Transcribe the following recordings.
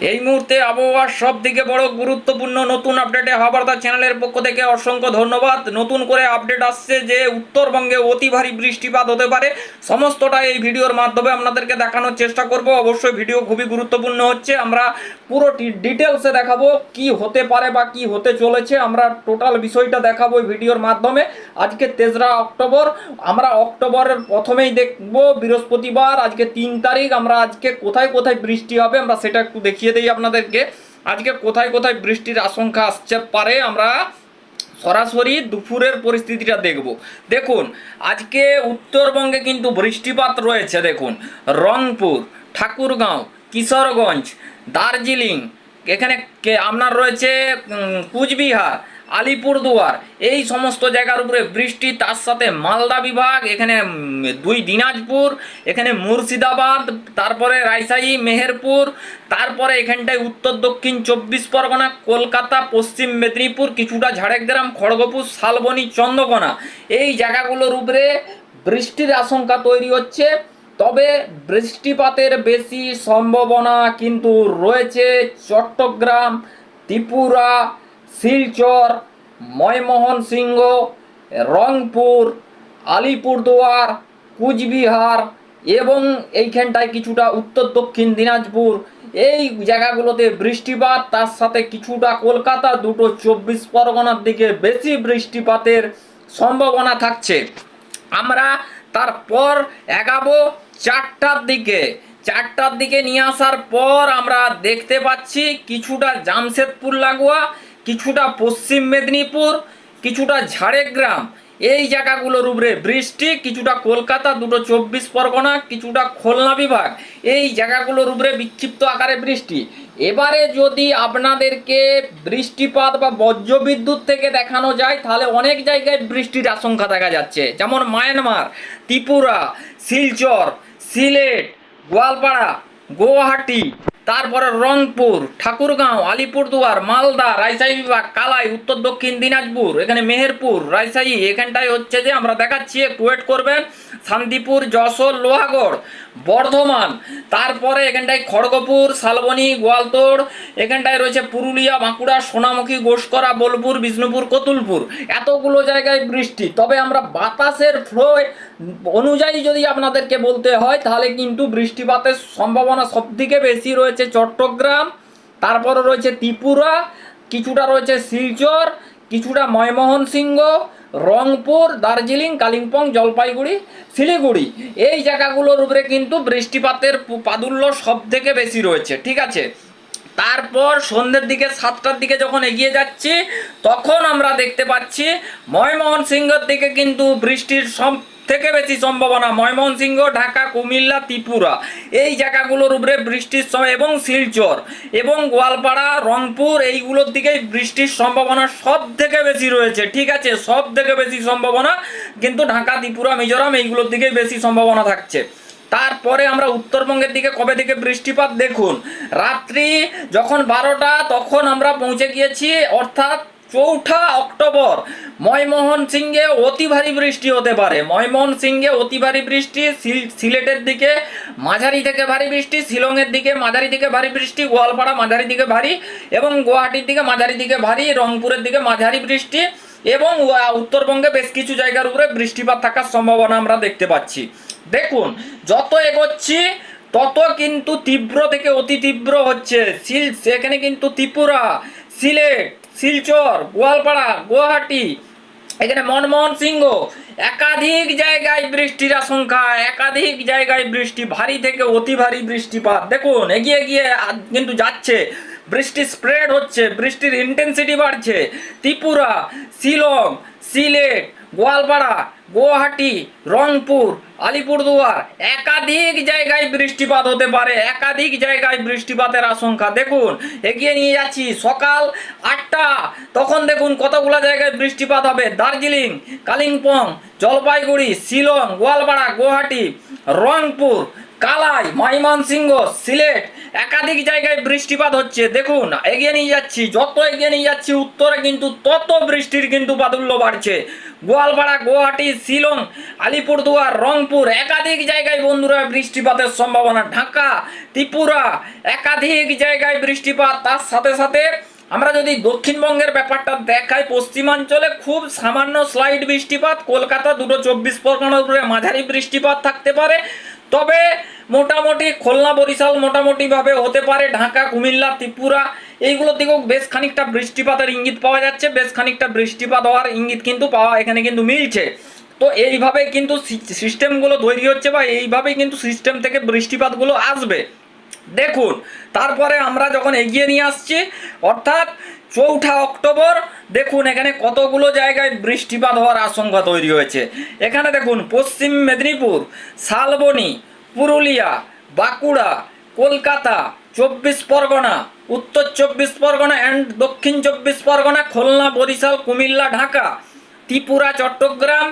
এই মুহূর্তে আবহাওয়ার সব থেকে বড় গুরুত্বপূর্ণ নতুন আপডেটে হাবারদা চ্যানেলের পক্ষ থেকে অসংখ্য ধন্যবাদ। নতুন করে আপডেট আসছে যে উত্তরবঙ্গে অতি ভারী বৃষ্টিপাত হতে পারে। সমস্তটা এই ভিডিওর মাধ্যমে আপনাদেরকে দেখানোর চেষ্টা করব। অবশ্যই ভিডিও খুবই গুরুত্বপূর্ণ হচ্ছে। আমরা পুরো ডিটেলসে দেখাবো কি হতে পারে বা কি হতে চলেছে। আমরা টোটাল বিষয়টা দেখাবো এই ভিডিওর মাধ্যমে। আজকে তেসরা অক্টোবর। আমরা অক্টোবরের প্রথমেই দেখব বৃহস্পতিবার। আজকে তিন তারিখ। আমরা আজকে কোথায় কোথায় বৃষ্টি হবে? আমরা সেটা একটু দেখিয়ে দিই আপনাদেরকে। আজকে কোথায় কোথায় বৃষ্টির আশঙ্কা আসছে পারে আমরা সরাসরি দুপুরের পরিস্থিতিটা দেখব। দেখুন, আজকে উত্তরবঙ্গে কিন্তু বৃষ্টিপাত রয়েছে, দেখুন। রংপুর, ঠাকুরগাঁও, কিশোরগঞ্জ, দার্জিলিং, এখানে আপনার রয়েছে কুচবিহার আলিপুরদুয়ার। এই সমস্ত জায়গার উপরে বৃষ্টি, তার সাথে মালদা বিভাগ, এখানে দুই দিনাজপুর, এখানে মুর্শিদাবাদ, তারপরে রাজশাহী, মেহেরপুর, তারপরে এখানটায় উত্তর দক্ষিণ চব্বিশ পরগনা, কলকাতা, পশ্চিম মেদিনীপুর, কিছুটা ঝাড়গ্রাম, খড়গপুর, শালবনী, চন্দ্রকোনা। এই জায়গাগুলোর উপরে বৃষ্টির আশঙ্কা তৈরি হচ্ছে। তবে বৃষ্টিপাতের বেশি সম্ভাবনা কিন্তু রয়েছে চট্টগ্রাম, ত্রিপুরা শিলচর ময়মোহন সিংহ রংপুর, আলিপুরদুয়ার, কুচবিহার এবং এইখানটায় কিছুটা উত্তর দক্ষিণ দিনাজপুর। এই জায়গাগুলোতে বৃষ্টিপাত, তার সাথে কিছুটা কলকাতা দুটো চব্বিশ পরগনার দিকে বেশি বৃষ্টিপাতের সম্ভাবনা থাকছে। আমরা তারপর এগাবো চারটার দিকে। চারটার দিকে নিয়ে আসার পর আমরা দেখতে পাচ্ছি কিছুটা জামশেদপুর লাগোয়া কিছুটা পশ্চিম মেদিনীপুর, কিছুটা ঝাড়গ্রাম। এই জায়গাগুলোর উপরে বৃষ্টি, কিছুটা কলকাতা, দুটো চব্বিশ পরগনা, কিছুটা খুলনা বিভাগ। এই জায়গাগুলোর উপরে বিক্ষিপ্ত আকারে বৃষ্টি। এবারে যদি আপনাদেরকে বৃষ্টিপাত বা বজ্রবিদ্যুৎ থেকে দেখানো যায়, তাহলে অনেক জায়গায় বৃষ্টির আশঙ্কা দেখা যাচ্ছে। যেমন মায়ানমার, ত্রিপুরা, শিলচর, সিলেট, গোয়ালপাড়া, গুয়াহাটি। তারপরে রংপুর, ঠাকুরগাঁও, আলিপুরদুয়ার, মালদা, রাজশাহী বিভাগ, কালাই, উত্তর দক্ষিণ, দিনাজপুর, এখানে মেহেরপুর, রাজশাহী, এখানটায় হচ্ছে যে আমরা দেখাচ্ছি একটু ওয়েট করবেন, শান্তিপুর, যশোর, লোহাগড়, বর্ধমান, তারপরে এখানটায় খড়গপুর, শালবনী, গোয়ালতোড়, এখানটায় রয়েছে পুরুলিয়া, বাঁকুড়া, সোনামুখী, গোসকরা, বোলপুর, বিষ্ণুপুর, কতুলপুর। এতগুলো জায়গায় বৃষ্টি, তবে আমরা বাতাসের ফ্লো অনুযায়ী যদি আপনাদেরকে বলতে হয়, তাহলে কিন্তু বৃষ্টিপাতের সম্ভাবনা সবথেকে বেশি রয়েছে। চট্টগ্রাম তারপরে রয়েছে ত্রিপুরা, কিছুটা রয়েছে শিলচর, কিছুটা ময়মোহন সিংহ রংপুর, দার্জিলিং, কালিম্পং, জলপাইগুড়ি, শিলিগুড়ি। এই জায়গাগুলোর উপরে কিন্তু বৃষ্টিপাতের প্রাদুল্য সব থেকে বেশি রয়েছে, ঠিক আছে? তারপর সন্ধ্যের দিকে, সাতটার দিকে যখন এগিয়ে যাচ্ছি, তখন আমরা দেখতে পাচ্ছি ময়মোহন সিংহর দিকে কিন্তু বৃষ্টির সব থেকে বেশি সম্ভাবনা, ময়মনসিংহ, ঢাকা, কুমিল্লা, ত্রিপুরা। এই জায়গাগুলোর উপরে বৃষ্টির সময় এবং শিলচর এবং গোয়ালপাড়া, রংপুর, এইগুলোর দিকেই বৃষ্টির সম্ভাবনা সব থেকে বেশি রয়েছে। ঠিক আছে সব থেকে বেশি সম্ভাবনা, কিন্তু ঢাকা, ত্রিপুরা, মিজোরাম এইগুলোর দিকেই বেশি সম্ভাবনা থাকছে। তারপরে আমরা উত্তরবঙ্গের দিকে কবে থেকে বৃষ্টিপাত দেখুন? রাত্রি যখন বারোটা, তখন আমরা পৌঁছে গিয়েছি, অর্থাৎ চৌঠা অক্টোবর। ময়মোহন সিংহে অতি ভারী বৃষ্টি হতে পারে। ময়মোহন সিংহে অতি ভারী বৃষ্টি, সিল- সিলেটের দিকে মাঝারি থেকে ভারী বৃষ্টি, শিলংয়ের দিকে মাঝারি দিকে ভারী বৃষ্টি, গোয়ালপাড়া মাঝারি দিকে ভারী এবং গুয়াহাটির দিকে মাঝারি দিকে ভারী, রংপুরের দিকে মাঝারি বৃষ্টি এবং উত্তরবঙ্গে বেশ কিছু জায়গার উপরে বৃষ্টিপাত থাকার সম্ভাবনা আমরা দেখতে পাচ্ছি। দেখুন, যত এগোচ্ছি, তত কিন্তু তীব্র থেকে অতি তীব্র হচ্ছে। সিল সেখানে কিন্তু ত্রিপুরা, সিলেট শিলচর, গোয়ালপাড়া, গুয়াহাটি, এখানে মনমোহন সিংহ। একাধিক জায়গায় বৃষ্টির আশঙ্কা, একাধিক জায়গায় বৃষ্টি, ভারী থেকে অতি ভারী বৃষ্টিপাত। দেখুন, এগিয়ে গিয়ে কিন্তু যাচ্ছে, বৃষ্টি স্প্রেড হচ্ছে, বৃষ্টির ইন্টেন্সিটি বাড়ছে। ত্রিপুরা, শিলং, সিলেট গোয়ালপাড়া, গুয়াহাটি, রংপুর, আলিপুরদুয়ার একাধিক জায়গায় বৃষ্টিপাত হতে পারে, একাধিক জায়গায় বৃষ্টিপাতের আশঙ্কা। দেখুন, এগিয়ে নিয়ে যাচ্ছি সকাল আটটা। তখন দেখুন কতগুলো জায়গায় বৃষ্টিপাত হবে। দার্জিলিং, কালিম্পং, জলপাইগুড়ি, শিলং, গোয়ালপাড়া, গুয়াহাটি, রংপুর, কালাই, ময়মনসিংহ, সিলেট একাধিক জায়গায় বৃষ্টিপাত হচ্ছে। দেখুন, এগিয়ে নিয়ে যাচ্ছি, যত এগিয়ে নিয়ে যাচ্ছি, উত্তরে কিন্তু তত বৃষ্টির কিন্তু বাদুল্য বাড়ছে। গোয়ালপাড়া, গুয়াহাটি, শিলং, আলিপুরদুয়ার, রংপুর, একাধিক জায়গায় বন্ধুরা বৃষ্টিপাতের সম্ভাবনা। ঢাকা, ত্রিপুরা, একাধিক জায়গায় বৃষ্টিপাত। তার সাথে সাথে আমরা যদি দক্ষিণবঙ্গের ব্যাপারটা দেখাই, পশ্চিমাঞ্চলে খুব সামান্য স্লাইড বৃষ্টিপাত। কলকাতা দুটো চব্বিশ পরগনার উপরে মাঝারি বৃষ্টিপাত থাকতে পারে। তবে মোটামুটি খুলনা বরিশাল মোটামুটিভাবে হতে পারে, ঢাকা, কুমিল্লা, ত্রিপুরা, এইগুলোর দিকেও বেশ খানিকটা বৃষ্টিপাতের ইঙ্গিত পাওয়া যাচ্ছে, বেশ খানিকটা বৃষ্টিপাত হওয়ার ইঙ্গিত কিন্তু পাওয়া, এখানে কিন্তু মিলছে। তো এইভাবে কিন্তু সিস্টেমগুলো তৈরি হচ্ছে বা এইভাবেই কিন্তু সিস্টেম থেকে বৃষ্টিপাতগুলো আসবে। দেখুন, তারপরে আমরা যখন এগিয়ে নিয়ে আসছি, অর্থাৎ চৌঠা অক্টোবর, দেখুন এখানে কতগুলো জায়গায় বৃষ্টিপাত হওয়ার আশঙ্কা তৈরি হয়েছে। এখানে দেখুন, পশ্চিম মেদিনীপুর, শালবনি, পুরুলিয়া, বাঁকুড়া, কলকাতা, চব্বিশ পরগনা, উত্তর চব্বিশ পরগনা অ্যান্ড দক্ষিণ চব্বিশ পরগনা, খুলনা, বরিশাল, কুমিল্লা, ঢাকা, ত্রিপুরা, চট্টগ্রাম,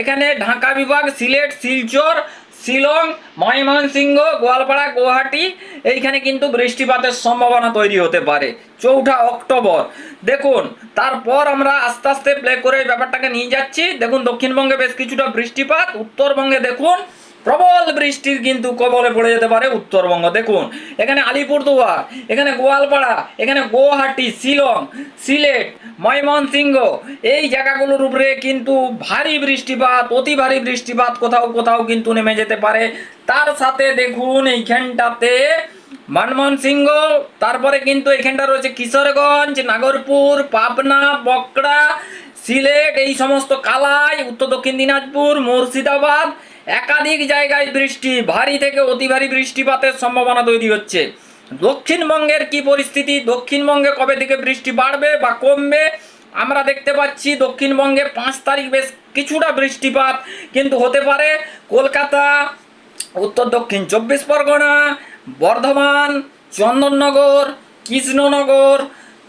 এখানে ঢাকা বিভাগ, সিলেট, শিলচর, শিলং, ময়মনসিংহ, গোয়ালপাড়া, গুয়াহাটি এইখানে কিন্তু বৃষ্টিপাতের সম্ভাবনা তৈরি হতে পারে। চৌঠা অক্টোবর। দেখুন, তারপর আমরা আস্তে আস্তে প্লে করে ব্যাপারটাকে নিয়ে যাচ্ছি। দেখুন, দক্ষিণবঙ্গে বেশ কিছুটা বৃষ্টিপাত, উত্তরবঙ্গে দেখুন প্রবল বৃষ্টির কিন্তু কবলে পড়ে যেতে পারে উত্তরবঙ্গ। দেখুন, এখানে আলিপুরদুয়ার, এখানে গোয়ালপাড়া, এখানে গুয়াহাটি, শিলং, সিলেট, ময়মনসিংহ, এই জায়গাগুলোর উপরে কিন্তু ভারী বৃষ্টিপাত, অতি ভারী বৃষ্টিপাত কোথাও কোথাও কিন্তু নেমে যেতে পারে। তার সাথে দেখুন, এইখানটাতে মনমোহনসিংহ, তারপরে কিন্তু এখানটা রয়েছে কিশোরগঞ্জ, নাগরপুর, পাবনা বকড়া সিলেট, এই সমস্ত কালাই, উত্তর দক্ষিণ দিনাজপুর, মুর্শিদাবাদ একাধিক জায়গায় বৃষ্টি, ভারী থেকে অতি ভারী বৃষ্টিপাতের সম্ভাবনা তৈরি হচ্ছে। দক্ষিণবঙ্গের কি পরিস্থিতি? দক্ষিণবঙ্গে কবে থেকে বৃষ্টি বাড়বে বা কমবে? আমরা দেখতে পাচ্ছি দক্ষিণবঙ্গে পাঁচ তারিখ বেশ কিছুটা বৃষ্টিপাত কিন্তু হতে পারে। কলকাতা, উত্তর দক্ষিণ চব্বিশ পরগনা, বর্ধমান, চন্দননগর, কৃষ্ণনগর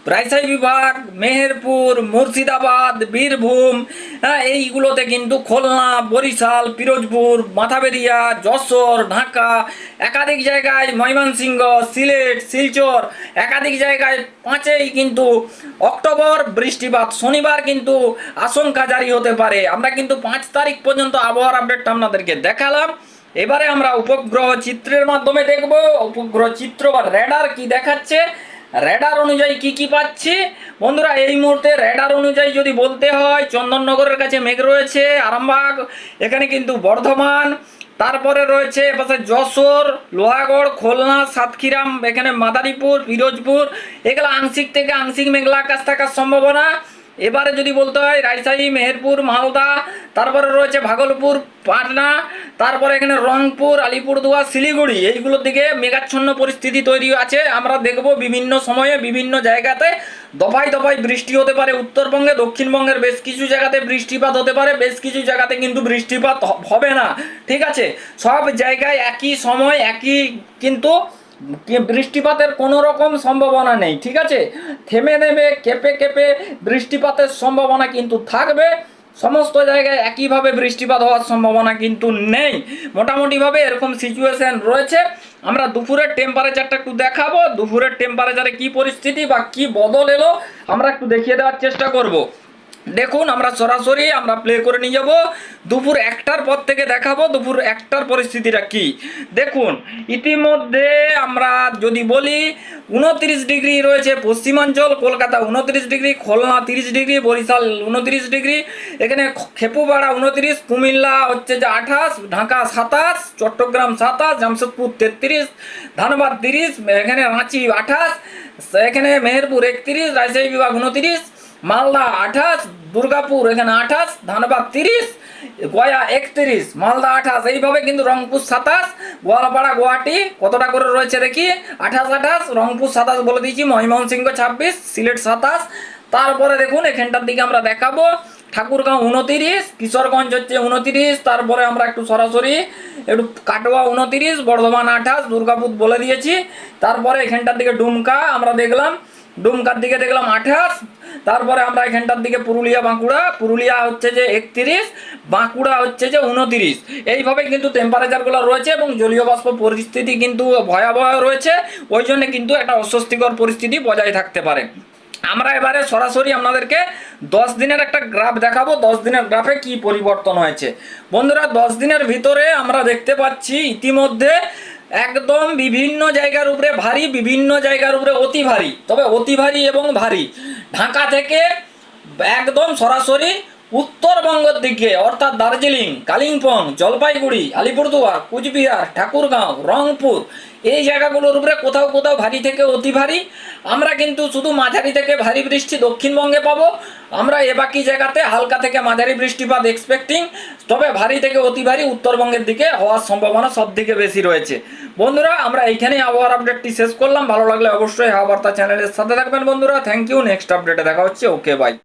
রাজশাহী বিভাগ, মেহেরপুর, মুর্শিদাবাদ, বীরভূম হ্যাঁ এইগুলোতে কিন্তু খুলনা, বরিশাল, পিরোজপুর, মাথাবেরিয়া, যশোর, ঢাকা, একাধিক জায়গায় ময়মনসিংহ, সিলেট, শিলচর, একাধিক জায়গায় পাঁচেই কিন্তু অক্টোবর বৃষ্টিপাত, শনিবার কিন্তু আশঙ্কা জারি হতে পারে। আমরা কিন্তু পাঁচ তারিখ পর্যন্ত আবহাওয়ার আপডেটটা আপনাদেরকে দেখালাম। এবারে আমরা উপগ্রহ চিত্রের মাধ্যমে দেখব। উপগ্রহ চিত্র বা রেডার কি দেখাচ্ছে? রেডার অনুযায়ী কি কি পাচ্ছি? বন্ধুরা, এই মুহূর্তে রেডার অনুযায়ী যদি বলতে হয়, চন্দননগরের কাছে মেঘ রয়েছে, আরামবাগ, এখানে কিন্তু বর্ধমান, তারপরে রয়েছে এপাশে যশোর, লোহাগড়, খুলনা সাতক্ষীরাম এখানে মাদারীপুর, পিরোজপুর, এগুলো আংশিক থেকে আংশিক মেঘলা আকাশ থাকার সম্ভাবনা। এবারে যদি বলতে হয়, রাজশাহী, মেহেরপুর, মালদা, তারপরে রয়েছে ভাগলপুর, পাটনা, তারপরে এখানে রংপুর, আলিপুরদুয়ার, শিলিগুড়ি, এইগুলোর দিকে মেঘাচ্ছন্ন পরিস্থিতি তৈরি আছে। আমরা দেখব বিভিন্ন সময়ে বিভিন্ন জায়গাতে দফায় দফায় বৃষ্টি হতে পারে উত্তরবঙ্গে, দক্ষিণবঙ্গের বেশ কিছু জায়গাতে বৃষ্টিপাত হতে পারে, বেশ কিছু জায়গাতে কিন্তু বৃষ্টিপাত হবে না। ঠিক আছে? সব জায়গায় একই সময়, একই কিন্তু বৃষ্টিপাতের কোনো রকম সম্ভাবনা নেই, ঠিক আছে? থেমে নেমে, কেঁপে কেঁপে বৃষ্টিপাতের সম্ভাবনা কিন্তু থাকবে। সমস্ত জায়গায় একইভাবে বৃষ্টিপাত হওয়ার সম্ভাবনা কিন্তু নেই। মোটামুটিভাবে এরকম সিচুয়েশান রয়েছে। আমরা দুপুরের টেম্পারেচারটা একটু দেখাবো। দুপুরের টেম্পারেচারে কি পরিস্থিতি বা কি বদল এলো, আমরা একটু দেখিয়ে দেওয়ার চেষ্টা করব। দেখুন, আমরা সরাসরি আমরা প্লে করে নিয়ে যাব। দুপুর একটার পর থেকে দেখাবো, দুপুর একটার পরিস্থিতিটা কি। দেখুন, ইতিমধ্যে আমরা যদি বলি, উনত্রিশ ডিগ্রি রয়েছে পশ্চিমাঞ্চল, কলকাতা উনত্রিশ ডিগ্রি, খুলনা তিরিশ ডিগ্রি, বরিশাল উনত্রিশ ডিগ্রি, এখানে খেপুপাড়া উনত্রিশ, কুমিল্লা হচ্ছে যে আঠাশ, ঢাকা সাতাশ, চট্টগ্রাম সাতাশ, জামশেদপুর তেত্রিশ, ধানবাদ তিরিশ, এখানে রাঁচি আঠাশ, এখানে মেহেরপুর একত্রিশ, রাজশাহী বিভাগ উনত্রিশ মালদা আঠাশ, দুর্গাপুর এখানে আঠাশ, ধানবাদ তিরিশ, গয়া একত্রিশ, মালদা আঠাশ। এইভাবে কিন্তু রংপুর সাতাশ, গোয়ালপাড়া গুয়াহাটি, কতটা করে রয়েছে দেখি? আঠাশ আঠাশ, রংপুর সাতাশ বলে দিয়েছি, ময়মনসিংহ ছাব্বিশ, সিলেট সাতাশ। তারপরে দেখুন, এখানটার দিকে আমরা দেখাবো, ঠাকুরগাঁও উনতিরিশ, কিশোরগঞ্জ হচ্ছে উনতিরিশ, তারপরে আমরা একটু সরাসরি একটু কাটোয়া উনতিরিশ, বর্ধমান আঠাশ, দুর্গাপুর বলে দিয়েছি। তারপরে এখানটার দিকে ডুমকা, আমরা দেখলাম ডুমকার দিকে দেখলাম আঠাশ, তারপরে আমরা এখানটার দিকে পুরুলিয়া, বাঁকুড়া। পুরুলিয়া হচ্ছে যে একত্রিশ, বাঁকুড়া হচ্ছে যে উনতিরিশ। এইভাবে কিন্তু টেম্পারেচারগুলো রয়েছে এবং জলীয় বাষ্প পরিস্থিতি কিন্তু ভয়াবহ রয়েছে। ওই জন্য কিন্তু একটা অস্বস্তিকর পরিস্থিতি বজায় থাকতে পারে। আমরা এবারে সরাসরি আপনাদেরকে দশ দিনের একটা গ্রাফ দেখাবো। দশ দিনের গ্রাফে কি পরিবর্তন হয়েছে। বন্ধুরা, দশ দিনের ভিতরে আমরা দেখতে পাচ্ছি ইতিমধ্যে একদম বিভিন্ন জায়গার উপরে ভারী, বিভিন্ন জায়গার উপরে অতি ভারী। তবে অতি ভারী এবং ভারী। ঢাকা থেকে একদম সরাসরি উত্তরবঙ্গের দিকে, অর্থাৎ দার্জিলিং, কালিম্পং, জলপাইগুড়ি, আলিপুরদুয়ার, কুচবিহার, ঠাকুরগাঁও, রংপুর এই জায়গাগুলোর উপরে কোথাও কোথাও ভারী থেকে অতি ভারী। আমরা কিন্তু শুধু মাঝারি থেকে ভারী বৃষ্টি দক্ষিণবঙ্গে পাবো। আমরা এ বাকি জায়গাতে হালকা থেকে মাঝারি বৃষ্টিপাত এক্সপেক্টিং তবে ভারী থেকে অতি ভারী উত্তরবঙ্গের দিকে হওয়ার সম্ভাবনা সব দিকে বেশি রয়েছে। বন্ধুরা, আমরা এইখানেই আবহাওয়ার আপডেটটি শেষ করলাম। ভালো লাগলে অবশ্যই হাওয়া বার্তা চ্যানেলের সাথে থাকবেন বন্ধুরা। থ্যাংক ইউ নেক্সট আপডেটে দেখা হচ্ছে। Okay bye